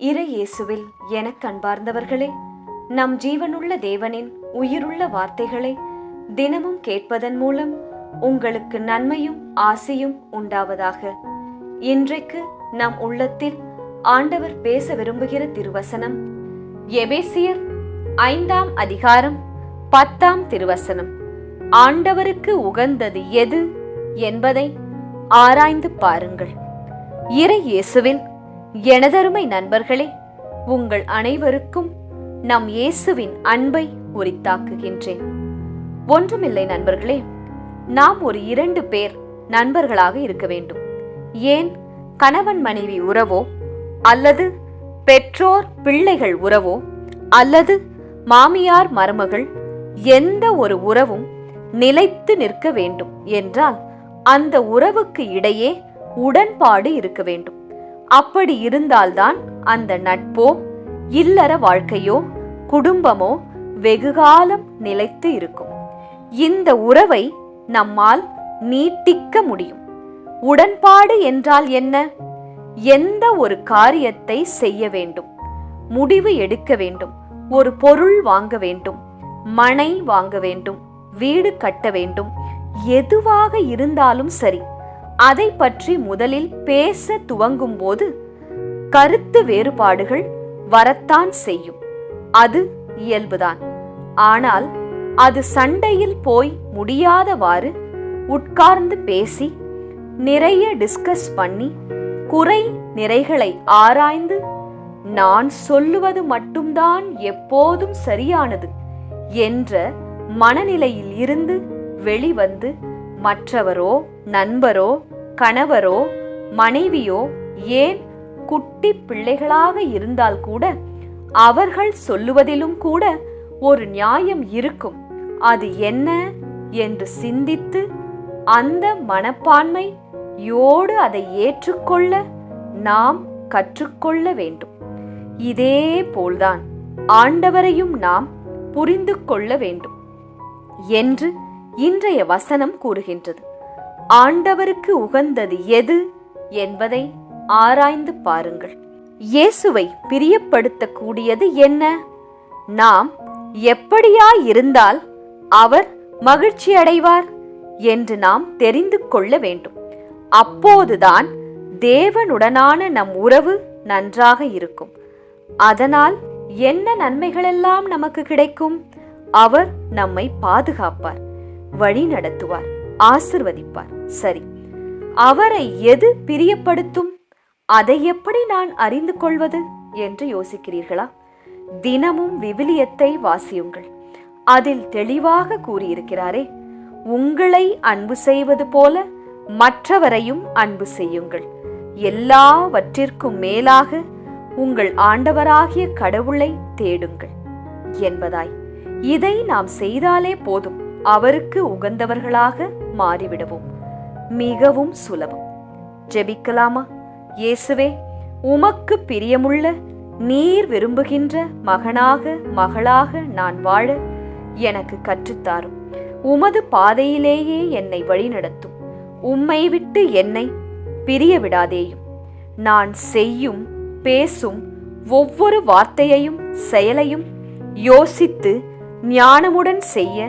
இறை இயேசுவில் எனக் கண்பார்ந்தவர்களே நம் ஜீவனுள்ள தேவனின் உயிருள்ள வார்த்தைகளை தினமும் கேட்பதன் மூலம் உங்களுக்கு நன்மையும் ஆசையும் உண்டாவதாக. இன்றைக்கு நம் உள்ளத்தில் ஆண்டவர் பேச விரும்புகிற திருவசனம் எபேசியர் ஐந்தாம் அதிகாரம் பத்தாம் திருவசனம். ஆண்டவருக்கு உகந்தது எது என்பதை ஆராய்ந்து பாருங்கள். இறை இயேசுவில் எனதருமை நண்பர்களே உங்கள் அனைவருக்கும் நம் இயேசுவின் அன்பை உரித்தாக்குகின்றேன். ஒன்றுமில்லை நண்பர்களே நாம் ஒரு இரண்டு பேர் நண்பர்களாக இருக்க வேண்டும். ஏன்? கணவன் மனைவி உறவோ அல்லது பெற்றோர் பிள்ளைகள் உறவோ அல்லது மாமியார் மருமகள் எந்த ஒரு உறவும் நிலைத்து நிற்க வேண்டும் என்றால் அந்த உறவுக்கு இடையே உடன்பாடு இருக்க வேண்டும். அப்படி இருந்தால்தான் அந்த நட்போ இல்லற வாழ்க்கையோ குடும்பமோ வெகுகாலம் நிலைத்து இருக்கும். இந்த உறவை நம்மால் நீட்டிக்க முடியும். உடன்பாடு என்றால் என்ன? எந்த ஒரு காரியத்தை செய்ய வேண்டும். முடிவு எடுக்க வேண்டும். ஒரு பொருள் வாங்க வேண்டும். மனை வாங்க வேண்டும். வீடு கட்ட வேண்டும். எதுவாக இருந்தாலும் சரி. அதை பற்றி முதலில் பேச துவங்கும் போது கருத்து வேறுபாடுகள் வரத்தான் செய்யும். அது இயல்புதான். ஆனால் அது சண்டையில் போய் முடியாதவாறு உட்கார்ந்து பேசி நிறைய டிஸ்கஸ் பண்ணி குறை நிறைகளை ஆராய்ந்து நான் சொல்லுவது மட்டும்தான் எப்போதும் சரியானது என்ற மனநிலையில் இருந்து வெளிவந்து மற்றவரோ நண்பரோ கணவரோ மனைவியோ ஏன் குட்டி பிள்ளைகளாக இருந்தால் கூட அவர்கள் சொல்லுவதிலும் கூட ஒரு நியாயம் இருக்கும். அது என்ன என்று சிந்தித்து அந்த மனப்பான்மை யோடு அதை ஏற்றுக்கொள்ள நாம் கற்றுக்கொள்ள வேண்டும். இதே போல்தான் ஆண்டவரையும் நாம் புரிந்து கொள்ள வேண்டும். என்று இன்றைய வசனம் கூறுகின்றது. ஆண்டவருக்கு உகந்தது எது என்பதை ஆராய்ந்து பாருங்கள். இயேசுவை பிரியப்படுத்தக்கூடியது என்ன? நாம் எப்படியா இருந்தால் அவர் மகிழ்ச்சி அடைவார் என்று நாம் தெரிந்து கொள்ள வேண்டும். அப்போதுதான் தேவனுடனான நம் உறவு நன்றாக இருக்கும். அதனால் என்ன நன்மைகளெல்லாம் நமக்கு கிடைக்கும்? அவர் நம்மை பாதுகாப்பார். வழி நடத்துவார் ஆசிர்வதிப்பார். சரி அவரை எது பிரியப்படுத்தும்? அதை எப்படி நான் அறிந்து கொள்வது? என்று யோசிக்கிறீர்களா? தினமும் விவிலியத்தை வாசியுங்கள். அதில் தெளிவாக கூறியிருக்கிறாரே உங்களை அன்பு செய்வது போல மற்றவரையும் அன்பு செய்யுங்கள். எல்லாவற்றிற்கும் மேலாக உங்கள் ஆண்டவராகிய கடவுளை தேடுங்கள் என்பதாய். இதை நாம் செய்தாலே போதும். அவருக்கு உகந்தவர்களாக மாறிவிடுவோம். மிகவும் சுலபம். ஜெபிக்கலாமா? இயேசுவே உமக்கு பிரியமுள்ள நீர் விரும்புகின்ற மகனாக மகளாக நான் வாழ எனக்கு கற்றுத்தாரும். உமது பாதையிலேயே என்னை வழிநடத்தும். உம்மை விட்டு என்னை பிரிய விடாதேயும் நான் செய்யும் பேசும் ஒவ்வொரு வார்த்தையையும் செயலையும் யோசித்து ஞானமுடன் செய்ய